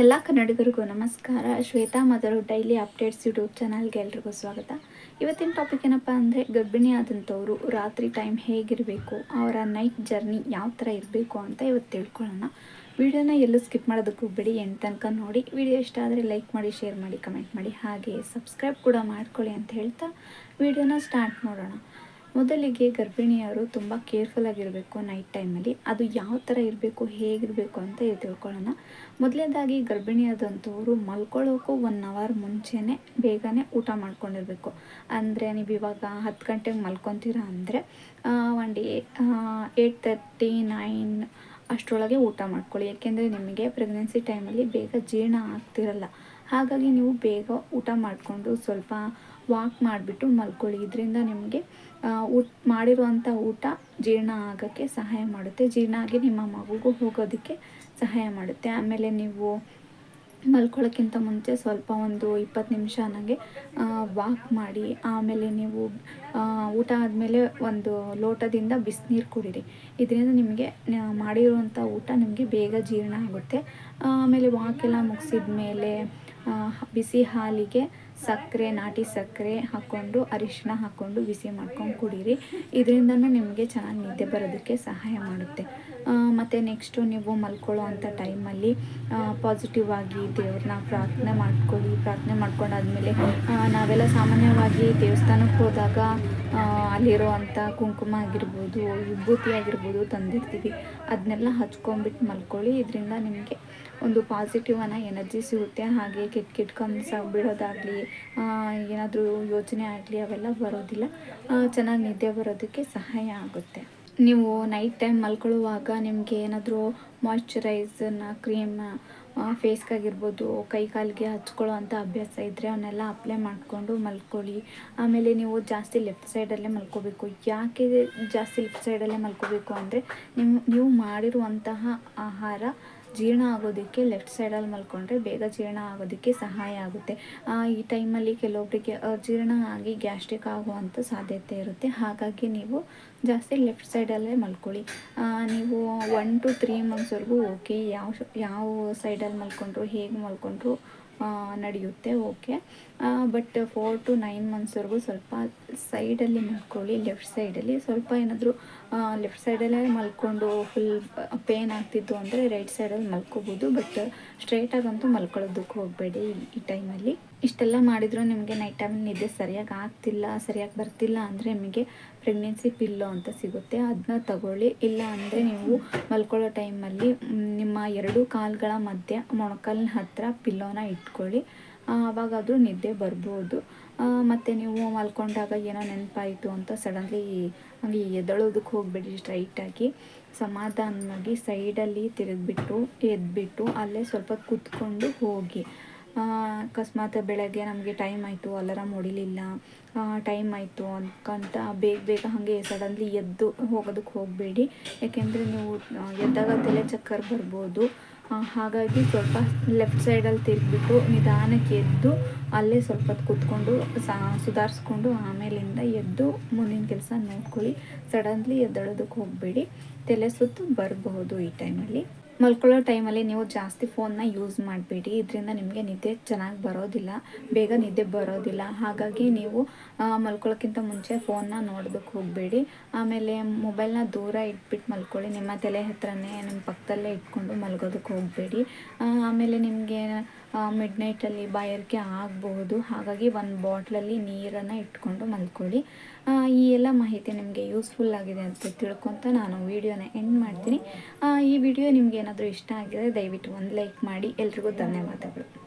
ಎಲ್ಲ ಕನ್ನಡಿಗರಿಗೂ ನಮಸ್ಕಾರ. ಶ್ವೇತಾ ಮದರು ಡೈಲಿ ಅಪ್ಡೇಟ್ಸ್ ಯೂಟ್ಯೂಬ್ ಚಾನಲ್ಗೆ ಎಲ್ರಿಗೂ ಸ್ವಾಗತ. ಇವತ್ತಿನ ಟಾಪಿಕ್ ಏನಪ್ಪ ಅಂದರೆ ಗರ್ಭಿಣಿ ಆದಂಥವರು ರಾತ್ರಿ ಟೈಮ್ ಹೇಗಿರಬೇಕು, ಅವರ ನೈಟ್ ಜರ್ನಿ ಯಾವ ಥರ ಇರಬೇಕು ಅಂತ ಇವತ್ತು ತಿಳ್ಕೊಳ್ಳೋಣ. ವಿಡಿಯೋನ ಎಲ್ಲೂ ಸ್ಕಿಪ್ ಮಾಡೋದಕ್ಕೆ ಬಿಡಿ ಎಂಟು ತನಕ ನೋಡಿ. ವಿಡಿಯೋ ಇಷ್ಟ ಆದರೆ ಲೈಕ್ ಮಾಡಿ ಶೇರ್ ಮಾಡಿ ಕಮೆಂಟ್ ಮಾಡಿ ಹಾಗೆ ಸಬ್ಸ್ಕ್ರೈಬ್ ಕೂಡ ಮಾಡ್ಕೊಳ್ಳಿ ಅಂತ ಹೇಳ್ತಾ ವಿಡಿಯೋನ ಸ್ಟಾರ್ಟ್ ಮಾಡೋಣ. ಮೊದಲಿಗೆ ಗರ್ಭಿಣಿಯರು ತುಂಬ ಕೇರ್ಫುಲ್ ಆಗಿರಬೇಕು ನೈಟ್ ಟೈಮಲ್ಲಿ. ಅದು ಯಾವ ಥರ ಇರಬೇಕು, ಹೇಗಿರಬೇಕು ಅಂತ ತಿಳ್ಕೊಳ್ಳೋಣ. ಮೊದಲನೇದಾಗಿ ಗರ್ಭಿಣಿಯಾದಂಥವ್ರು ಮಲ್ಕೊಳ್ಳೋಕ್ಕೂ ಒನ್ ಅವರ್ ಮುಂಚೆನೇ ಬೇಗನೆ ಊಟ ಮಾಡ್ಕೊಂಡಿರಬೇಕು. ಅಂದರೆ ನೀವು ಇವಾಗ ಹತ್ತು ಗಂಟೆಗೆ ಮಲ್ಕೊತೀರಾ ಅಂದರೆ ಡೇ ಏಯ್ಟ್ ತರ್ಟಿ ನೈನ್ ಅಷ್ಟರೊಳಗೆ ಊಟ ಮಾಡ್ಕೊಳ್ಳಿ. ಏಕೆಂದರೆ ನಿಮಗೆ ಪ್ರೆಗ್ನೆನ್ಸಿ ಟೈಮಲ್ಲಿ ಬೇಗ ಜೀರ್ಣ ಆಗ್ತಿರಲ್ಲ. ಹಾಗಾಗಿ ನೀವು ಬೇಗ ಊಟ ಮಾಡಿಕೊಂಡು ಸ್ವಲ್ಪ ವಾಕ್ ಮಾಡಿಬಿಟ್ಟು ಮಲ್ಕೊಳ್ಳಿ. ಇದರಿಂದ ನಿಮಗೆ ಊಟ ಮಾಡಿರುವಂಥ ಊಟ ಜೀರ್ಣ ಆಗೋಕ್ಕೆ ಸಹಾಯ ಮಾಡುತ್ತೆ. ಜೀರ್ಣ ಆಗಿ ನಿಮ್ಮ ಮಗುಗೂ ಹೋಗೋದಕ್ಕೆ ಸಹಾಯ ಮಾಡುತ್ತೆ. ಆಮೇಲೆ ನೀವು ಮಲ್ಕೊಳ್ಳೋಕ್ಕಿಂತ ಮುಂಚೆ ಸ್ವಲ್ಪ ಒಂದು ಇಪ್ಪತ್ತು ನಿಮಿಷ ನನಗೆ ವಾಕ್ ಮಾಡಿ, ಆಮೇಲೆ ನೀವು ಊಟ ಆದಮೇಲೆ ಒಂದು ಲೋಟದಿಂದ ಬಿಸಿನೀರು ಕುಡೀರಿ. ಇದರಿಂದ ನಿಮಗೆ ಮಾಡಿರುವಂಥ ಊಟ ನಿಮಗೆ ಬೇಗ ಜೀರ್ಣ ಆಗುತ್ತೆ. ಆಮೇಲೆ ವಾಕೆಲ್ಲ ಮುಗಿಸಿದ ಮೇಲೆ ಬಿಸಿ ಹಾಲಿಗೆ ಸಕ್ಕರೆ, ನಾಟಿ ಸಕ್ಕರೆ ಹಾಕ್ಕೊಂಡು ಅರಿಶಿನ ಹಾಕ್ಕೊಂಡು, ಬಿಸಿ ಮಾಡ್ಕೊಂಡು ಕುಡೀರಿ. ಇದರಿಂದನೂ ನಿಮಗೆ ಚೆನ್ನಾಗಿ ನಿದ್ದೆ ಬರೋದಕ್ಕೆ ಸಹಾಯ ಮಾಡುತ್ತೆ. ಮತ್ತು ನೆಕ್ಸ್ಟು ನೀವು ಮಲ್ಕೊಳ್ಳೋ ಅಂಥ ಟೈಮಲ್ಲಿ ಪಾಸಿಟಿವ್ ಆಗಿ ದೇವ್ರನ್ನ ಪ್ರಾರ್ಥನೆ ಮಾಡ್ಕೊಳ್ಳಿ. ಪ್ರಾರ್ಥನೆ ಮಾಡ್ಕೊಂಡಾದ್ಮೇಲೆ ನಾವೆಲ್ಲ ಸಾಮಾನ್ಯವಾಗಿ ದೇವಸ್ಥಾನಕ್ಕೆ ಹೋದಾಗ ಅಲ್ಲಿರೋ ಅಂಥ ಕುಂಕುಮ ಆಗಿರ್ಬೋದು, ವಿಭೂತಿ ಆಗಿರ್ಬೋದು ತಂದಿರ್ತೀವಿ. ಅದನ್ನೆಲ್ಲ ಹಚ್ಕೊಂಬಿಟ್ಟು ಮಲ್ಕೊಳ್ಳಿ. ಇದರಿಂದ ನಿಮಗೆ ಒಂದು ಪಾಸಿಟಿವ್ ಅನ್ನೋ ಎನರ್ಜಿ ಸಿಗುತ್ತೆ. ಹಾಗೆ ಕೆಟ್ಟ ಕೆಟ್ಟ ಕನ್ಸ ಬಿಡೋದಾಗಲಿ ಏನಾದರೂ ಯೋಚನೆ ಆಗಲಿ, ಅವೆಲ್ಲ ಬರೋದಿಲ್ಲ. ಚೆನ್ನಾಗಿ ನಿದ್ದೆ ಬರೋದಕ್ಕೆ ಸಹಾಯ ಆಗುತ್ತೆ. ನೀವು ನೈಟ್ ಟೈಮ್ ಮಲ್ಕೊಳ್ಳುವಾಗ ನಿಮಗೆ ಏನಾದರೂ ಮಾಯ್ಚರೈಸರ್ನ ಕ್ರೀಮ್ ಫೇಸ್ಗಾಗಿರ್ಬೋದು, ಕೈ ಕಾಲಿಗೆ ಹಚ್ಕೊಳ್ಳೋ ಅಂಥ ಅಭ್ಯಾಸ ಇದ್ದರೆ ಅವನ್ನೆಲ್ಲ ಅಪ್ಲೈ ಮಾಡಿಕೊಂಡು ಮಲ್ಕೊಳ್ಳಿ. ಆಮೇಲೆ ನೀವು ಜಾಸ್ತಿ ಲೆಫ್ಟ್ ಸೈಡಲ್ಲೇ ಮಲ್ಕೋಬೇಕು. ಯಾಕೆ ಜಾಸ್ತಿ ಲೆಫ್ಟ್ ಸೈಡಲ್ಲೇ ಮಲ್ಕೋಬೇಕು ಅಂದರೆ ನಿಮ್ಮ ನೀವು ಮಾಡಿರುವಂತಹ ಆಹಾರ ಜೀರ್ಣ ಆಗೋದಕ್ಕೆ ಲೆಫ್ಟ್ ಸೈಡಲ್ಲಿ ಮಲ್ಕೊಂಡ್ರೆ ಬೇಗ ಜೀರ್ಣ ಆಗೋದಕ್ಕೆ ಸಹಾಯ ಆಗುತ್ತೆ. ಈ ಟೈಮಲ್ಲಿ ಕೆಲವೊಬ್ಬರಿಗೆ ಅಜೀರ್ಣ ಆಗಿ ಗ್ಯಾಸ್ಟ್ರಿಕ್ ಆಗುವಂಥ ಸಾಧ್ಯತೆ ಇರುತ್ತೆ. ಹಾಗಾಗಿ ನೀವು ಜಾಸ್ತಿ ಲೆಫ್ಟ್ ಸೈಡಲ್ಲೇ ಮಲ್ಕೊಳ್ಳಿ. ನೀವು ಒನ್ ಟು ತ್ರೀ ಮಂತ್ಸ್ವರೆಗೂ ಓಕೆ ಯಾವ ಯಾವ ಸೈಡಲ್ಲಿ ಮಲ್ಕೊಂಡ್ರು, ಹೇಗೆ ಮಲ್ಕೊಂಡ್ರು ನಡೆಯುತ್ತೆ okay but four to nine ಮಂತ್ಸ್ವರೆಗೂ ಸ್ವಲ್ಪ ಸೈಡಲ್ಲಿ ಮಲ್ಕೊಳ್ಳಿ ಲೆಫ್ಟ್ ಸೈಡಲ್ಲಿ ಸ್ವಲ್ಪ ಏನಾದರೂ ಲೆಫ್ಟ್ ಸೈಡಲ್ಲೇ ಮಲ್ಕೊಂಡು ಫುಲ್ ಪೇನ್ ಆಗ್ತಿತ್ತು ಅಂದರೆ ರೈಟ್ ಸೈಡಲ್ಲಿ ಮಲ್ಕೋಬೋದು ಬಟ್ ಸ್ಟ್ರೈಟಾಗಂತೂ ಮಲ್ಕೊಳ್ಳೋದಕ್ಕೆ ಹೋಗಬೇಡಿ ಈ ಟೈಮಲ್ಲಿ ಇಷ್ಟೆಲ್ಲ ಮಾಡಿದ್ರು ನಿಮಗೆ ನೈಟ್ ಟೈಮಲ್ಲಿ ನಿದ್ದೆ ಸರಿಯಾಗಿ ಆಗ್ತಿಲ್ಲ, ಸರಿಯಾಗಿ ಬರ್ತಿಲ್ಲ ಅಂದರೆ ನಿಮಗೆ ಪ್ರೆಗ್ನೆನ್ಸಿ ಪಿಲ್ಲೋ ಅಂತ ಸಿಗುತ್ತೆ. ಅದನ್ನ ತಗೊಳ್ಳಿ. ಇಲ್ಲ ಅಂದರೆ ನೀವು ಮಲ್ಕೊಳ್ಳೋ ಟೈಮಲ್ಲಿ ನಿಮ್ಮ ಎರಡು ಕಾಲುಗಳ ಮಧ್ಯೆ ಮೊಣಕಲ್ನ ಹತ್ತಿರ ಪಿಲ್ಲೋನ ಇಟ್ಕೊಳ್ಳಿ. ಆವಾಗಾದರೂ ನಿದ್ದೆ ಬರ್ಬೋದು. ಮತ್ತು ನೀವು ಮಲ್ಕೊಂಡಾಗ ಏನೋ ನೆನಪಾಯಿತು ಅಂತ ಸಡನ್ಲಿ ಹಂಗೆ ಎದ್ದಳೋದಕ್ಕೆ ಹೋಗಬೇಡಿ ಸ್ಟ್ರೈಟಾಗಿ. ಸಮಾಧಾನವಾಗಿ ಸೈಡಲ್ಲಿ ತಿರುಗಿಬಿಟ್ಟು, ಎದ್ಬಿಟ್ಟು ಅಲ್ಲೇ ಸ್ವಲ್ಪ ಕೂತ್ಕೊಂಡು ಹೋಗಿ. ಅಕಸ್ಮಾತ್ ಬೆಳಗ್ಗೆ ನಮಗೆ ಟೈಮ್ ಆಯಿತು, ಅಲಾರಾಮ್ ಹೊಡಿಲಿಲ್ಲ. ಟೈಮ್ ಆಯಿತು ಅನ್ಕಂತ ಬೇಗ ಬೇಗ ಹಾಗೆ ಸಡನ್ಲಿ ಎದ್ದು ಹೋಗೋದಕ್ಕೆ ಹೋಗಬೇಡಿ. ಯಾಕೆಂದರೆ ನೀವು ಎದ್ದಾಗ ತಲೆ ಚಕ್ಕರ್ ಬರ್ಬೋದು. ಹಾಗಾಗಿ ಸ್ವಲ್ಪ ಲೆಫ್ಟ್ ಸೈಡಲ್ಲಿ ತಿರುಗಿಬಿಟ್ಟು ನಿಧಾನಕ್ಕೆ ಎದ್ದು ಅಲ್ಲೇ ಸ್ವಲ್ಪ ಹೊತ್ತು ಕೂತ್ಕೊಂಡು ಸಾ, ಸುಧಾರಿಸ್ಕೊಂಡು ಆಮೇಲಿಂದ ಎದ್ದು ಮುಂದಿನ ಕೆಲಸ ನೋಡ್ಕೊಳ್ಳಿ. ಸಡನ್ಲಿ ಎದ್ದೇಳೋದಕ್ಕೆ ಹೋಗಬೇಡಿ. ತಲೆ ಸುತ್ತು ಬರಬಹುದು ಈ ಟೈಮಲ್ಲಿ ಮಲ್ಕೊಳ್ಳೋ ಟೈಮಲ್ಲಿ ನೀವು ಜಾಸ್ತಿ ಫೋನ್ನ ಯೂಸ್ ಮಾಡಬೇಡಿ. ಇದರಿಂದ ನಿಮಗೆ ನಿದ್ದೆ ಚೆನ್ನಾಗಿ ಬರೋದಿಲ್ಲ. ಬೇಗ ನಿದ್ದೆ ಬರೋದಿಲ್ಲ. ಹಾಗಾಗಿ ನೀವು ಮಲ್ಕೊಳ್ಳೋಕ್ಕಿಂತ ಮುಂಚೆ ಫೋನ್ನ ನೋಡೋದಕ್ಕೆ ಹೋಗಬೇಡಿ. ಆಮೇಲೆ ಮೊಬೈಲ್ನ ದೂರ ಇಟ್ಬಿಟ್ಟು ಮಲ್ಕೊಳ್ಳಿ. ನಿಮ್ಮ ತಲೆ ಹತ್ರನೇ, ನಿಮ್ಮ ಪಕ್ಕದಲ್ಲೇ ಇಟ್ಕೊಂಡು ಮಲ್ಗೋದಕ್ಕೆ ಹೋಗಬೇಡಿ. ಆಮೇಲೆ ನಿಮಗೆ ಮಿಡ್ ನೈಟಲ್ಲಿ ಬಾಯಾರಿಕೆ ಆಗಬಹುದು. ಹಾಗಾಗಿ ಒಂದು ಬಾಟ್ಲಲ್ಲಿ ನೀರನ್ನು ಇಟ್ಕೊಂಡು ಮಲ್ಕೊಳ್ಳಿ. ಈ ಎಲ್ಲ ಮಾಹಿತಿ ನಿಮಗೆ ಯೂಸ್ಫುಲ್ ಆಗಿದೆ ಅಂತ ತಿಳ್ಕೊತ ನಾನು ವೀಡಿಯೋನ ಎಂಡ್ ಮಾಡ್ತೀನಿ. ಈ ವಿಡಿಯೋ ನಿಮ್ಗೆ ಏನಾದರೂ ಇಷ್ಟ ಆಗಿದೆ ದಯವಿಟ್ಟು ಒಂದು ಲೈಕ್ ಮಾಡಿ. ಎಲ್ರಿಗೂ ಧನ್ಯವಾದಗಳು.